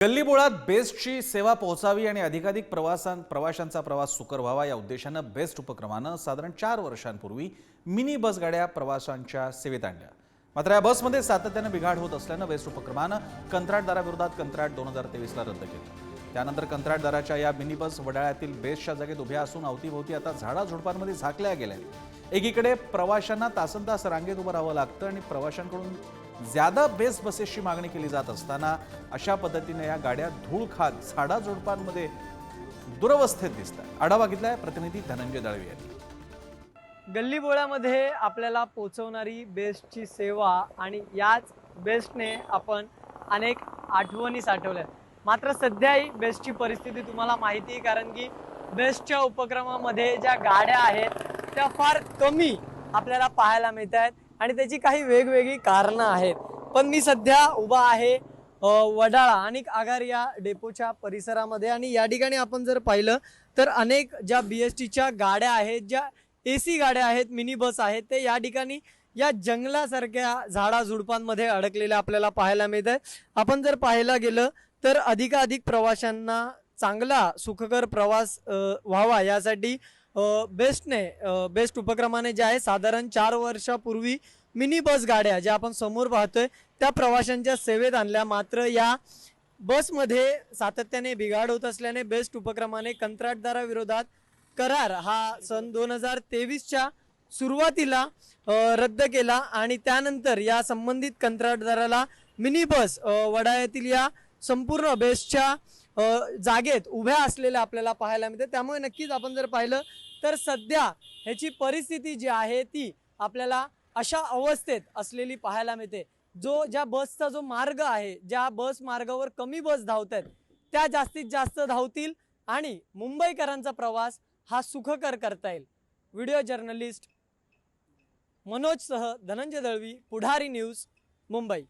गल्लीबोळात बेस्टची सेवा पोहोचावी आणि अधिकाधिक प्रवासां प्रवाशांचा प्रवास सुकर व्हावा या उद्देशानं बेस्ट उपक्रमानं साधारण चार वर्षांपूर्वी मिनी बस गाड्या प्रवाशांच्या सेवेत आणल्या मात्र या बसमध्ये सातत्यानं बिघाड होत असल्यानं बेस्ट उपक्रमानं कंत्राटदाराविरोधात कंत्राट दोन हजार तेवीसला रद्द केलं त्यानंतर कंत्राटदाराच्या या मिनी बस वडाळ्यातील बेस्टच्या जागेत उभ्या असून अवतीभोवती आता झाडाझुडपांमध्ये झाकल्या गेल्या आहेत. एकीकडे प्रवाशांना तासन तास रांगेत उभं राहावं लागतं आणि प्रवाशांकडून ज्यादा बेस्ट बसेसची मागणी केली जात असताना अशा पद्धतीने या गाड्या धूळ खात झाडाझुडपांमध्ये दुरवस्थेत दिसतात. आढावा घेतलाय प्रतिनिधी धनंजय दळवी यांनी. गल्लीबोळ्यामध्ये आपल्याला पोचवणारी बेस्टची सेवा आणि याच बेस्टने आपण अनेक आठवणी साठवल्या. मात्र सध्याही बेस्टची परिस्थिती तुम्हाला माहिती आहे कारण की बेस्टच्या उपक्रमामध्ये ज्या गाड्या आहेत त्या फार कमी आपल्याला पाहायला मिळत आहेत आणि त्याची काही वेगवेगळी कारणं आहेत. पण मी सध्या उभा आहे वडाळा आणि आगार या डेपोच्या परिसरामध्ये. आणि या ठिकाणी आपण जर पाहिलं तर अनेक ज्या बी एस टीच्या गाड्या आहेत ज्या ए सी गाड्या आहेत मिनी बस आहेत ते या ठिकाणी या जंगलासारख्या झाडाझुडपांमध्ये अडकलेल्या आपल्याला पाहायला मिळत आहे आपण जर पाहायला गेलं तर अधिकाधिक प्रवाशांना चांगला सुखकर प्रवास व्हावा यासाठी बेस्टने बेस्ट उपक्रमाने जे आहे साधारण चार वर्षापूर्वी मिनी बस गाड्या ज्या आपण समोर पाहतोय त्या प्रवाशांच्या सेवेत आणल्या. मात्र या बसमध्ये सातत्याने बिघाड होत असल्याने बेस्ट उपक्रमाने कंत्राटदाराविरोधात करार हा सन दोन हजार तेवीसच्या सुरुवातीला रद्द केला आणि त्यानंतर या संबंधित कंत्राटदाराला मिनी बस वडाळ्यातील या संपूर्ण बेस्टच्या जागेत उभ्या असलेल्या आपल्याला पाहायला मिळते. त्यामुळे नक्कीच आपण जर पाहिलं तर सध्या ह्याची परिस्थिती जी आहे ती आपल्याला अशा अवस्थेत असलेली पाहायला मिळते. जो ज्या बसचा जो मार्ग आहे ज्या बस मार्गावर कमी बस धावत आहेत त्या जास्तीत जास्त धावतील आणि मुंबईकरांचा प्रवास हा सुखकर करता येईल. व्हिडिओ जर्नलिस्ट मनोजसह धनंजय दळवी पुढारी न्यूज मुंबई.